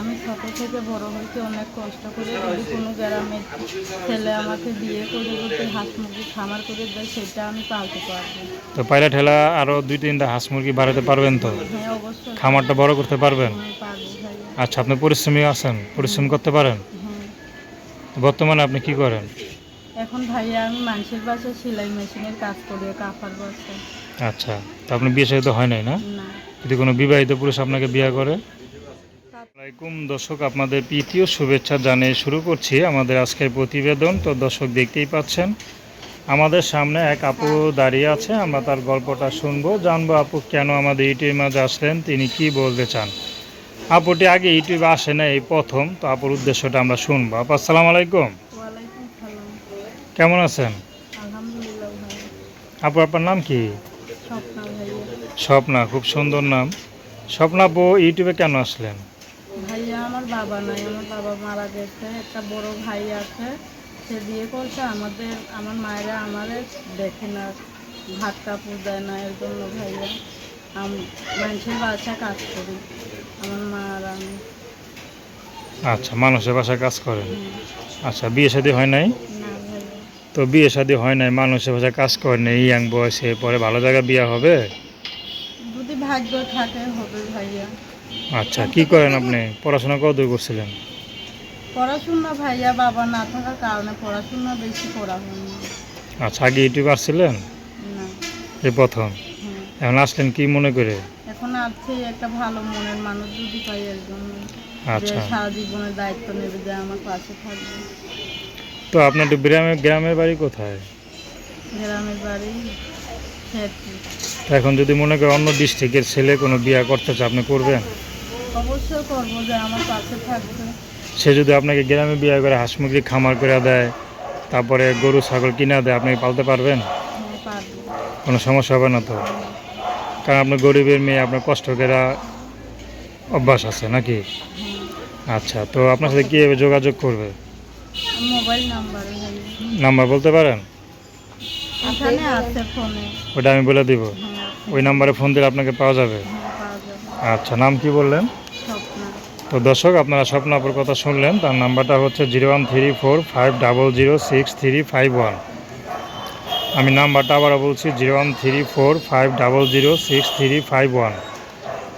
আমি ছোট থেকে বড় হয়েছি অনেক কষ্ট করে যদি কোনো গ্রামের ছেলে আমাকে বিয়ে করে যদি হাঁস মুরগি খামার করে দেয় সেটা আমি পালতে পারব। তো পায়রা ঠেলা আরও দুই তিনটা হাঁস মুরগি বাড়াতে পারবেন তো? হ্যাঁ অবশ্যই। খামারটা বড় করতে পারবেন? হ্যাঁ পারব ভাইয়া আচ্ছা আপনি পরিশ্রমী আছেন পরিশ্রম করতে পারেন? হ্যাঁ। বর্তমানে আপনি কি করেন? এখন ভাইয়া আমি মানুষের বাসায় সেলাই মেশিনের কাজ করি কাফার বাসায় আচ্ছা তো আপনি বিয়ে সাথে হয় নাই না? না। যদি কোনো বিবাহিত পুরুষ আপনাকে বিয়ে করে? আসসালামাইকুম দর্শক আপনাদের প্রীতীয় শুভেচ্ছা জানিয়ে শুরু করছি আমাদের আজকের প্রতিবেদন। তো দর্শক দেখতেই পাচ্ছেন আমাদের সামনে এক আপু দাঁড়িয়ে আছে। আমরা তার গল্পটা শুনব। জানব আপু কেন আমাদের ইউটিউবের মাঝে আসলেন তিনি কি বলতে চান? আপুটি আগে ইউটিউবে আসে না এই প্রথম তো আপুর উদ্দেশ্যটা আমরা শুনব। আপু আসসালাম আলাইকুম। কেমন আছেন? আপু আপনার নাম কি? স্বপ্না খুব সুন্দর নাম। স্বপ্না আপু ইউটিউবে কেন আসলেন? আমার বাবা নাই আমার বাবা মারা গেছে একটা বড় ভাই আছে সে বিয়ে করছে আমাদের আমার মায়েরা আমারে দেখে না ভাত কাপড় দেয় না এর জন্য ভাইয়া। আম- মানুষের বাসা কাজ করি আমার মা আর আমি। আচ্ছা মানুষের বাসায় কাজ করেন? আচ্ছা বিয়ে শাদী হয় নাই? তো বিয়ে শাদী হয় নাই মানুষের বাসায় কাজ করেন এই ইয়াং বয়সে পরে ভালো জায়গায় বিয়ে হবে? যদি ভাগ্য থাকে হবে ভাইয়া। আচ্ছা কি করেন আপনি? পড়াশোনা কত করছিলেন? পড়াশোনা ভাইয়া বাবা না থাকার কারণে পড়াশোনা বেশি পড়া হয়নি। আচ্ছা আগে ইউটিউবে আসছিলেন? না। এই প্রথম। এখন আসলেন কি মনে করে? এখন আছে একটা ভালো মনের মানুষ যদি পাই এর জন্য আচ্ছা। সারা জীবনের দায়িত্ব নেবে যে আমার পাশে থাকবে। তো আপনার গ্রামে গ্রামের বাড়ি কোথায়? গ্রামের বাড়ি এখন যদি মনে করেন অন্য ডিস্ট্রিক্টের ছেলে কোনো বিয়ে করতে চায় আপনি করবেন? অবশ্যই করব যে আমার পাশে থাকবে। সে যদি আপনাকে গ্রামে বিয়ে করে হাঁস মুরগি খামার করে দেয় তারপরে গরু ছাগল কিনা দেয় আপনি পালতে পারবেন? হ্যাঁ কোনো সমস্যা হবে না তো? কারণ আপনার গরিবের মেয়ে আপনার কষ্ট করে অভ্যাস আছে নাকি? হ্যাঁ। আচ্ছা তো আপনার সাথে কীভাবে যোগাযোগ করবে? মোবাইল নাম্বার নাম্বার বলতে পারেন? ওটা আমি বলে দিব। হ্যাঁ ওই নাম্বারে ফোন দিলে আপনাকে পাওয়া যাবে? হ্যাঁ পাওয়া যাবে। আচ্ছা নাম কি বললেন? তো দর্শক আপনারা স্বপ্নাপুর কথা শুনলেন তার নাম্বারটা হচ্ছে zero one three four five double zero six three five one. আমি নাম্বারটা আবারও বলছি zero one three four five double zero six three five one.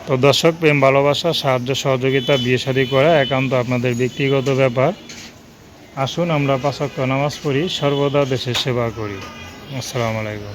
তো দর্শক প্রেম ভালোবাসা সাহায্য সহযোগিতা বিয়ে শাদী করা একান্ত আপনাদের ব্যক্তিগত ব্যাপার। আসুন আমরা পাঁচক্য নামাজ পড়ি সর্বদা দেশের সেবা করি। আসসালামু আলাইকুম।